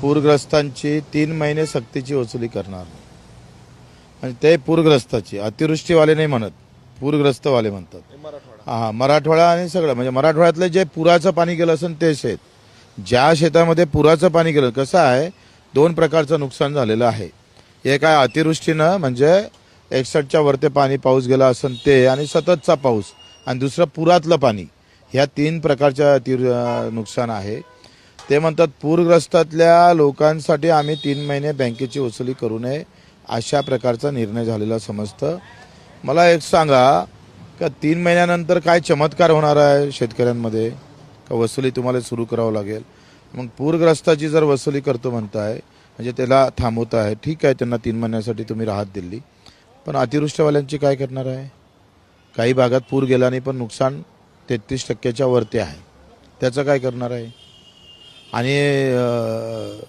पूरग्रस्तांची तीन महिने सक्तीची वसुली करणार आणि ते पूरग्रस्ताची अतिवृष्टीवाले नाही म्हणत पूरग्रस्तवाले म्हणतात. हा मराठवाडा. आणि सगळं म्हणजे मराठवाड्यातले जे पुराचं पाणी गेलं असेल ते शेत. ज्या शेतामध्ये पुराचं पाणी गेलं कसं आहे दोन प्रकारचं नुकसान झालेलं आहे. एक आहे अतिवृष्टीनं म्हणजे एकसष्टच्या वरते पाणी पाऊस गेला असेल ते आणि सततचा पाऊस आणि दुसरं पुरातलं पाणी. ह्या तीन प्रकारच्या अति नुकसान आहे. ते म्हणतात पूरग्रस्तातल्या लोकांसाठी आम्ही तीन महिने बँकेची वसुली करू नये अशा प्रकारचा निर्णय झालेला समजतं. मला एक सांगा का तीन महिन्यानंतर काय चमत्कार होणार आहे शेतकऱ्यांमध्ये? का वसुली तुम्हाला सुरू करावं लागेल? मग पूरग्रस्ताची जर वसुली करतो म्हणताय म्हणजे त्याला थांबवत आहे ठीक आहे त्यांना तीन महिन्यासाठी तुम्ही राहत दिली पण अतिवृष्टीवाल्यांची काय करणार आहे? काही भागात पूर गेल्याने पण नुकसान तेहतीस टक्क्याच्या वरती आहे. त्याचं काय करणार आहे? आणि अं,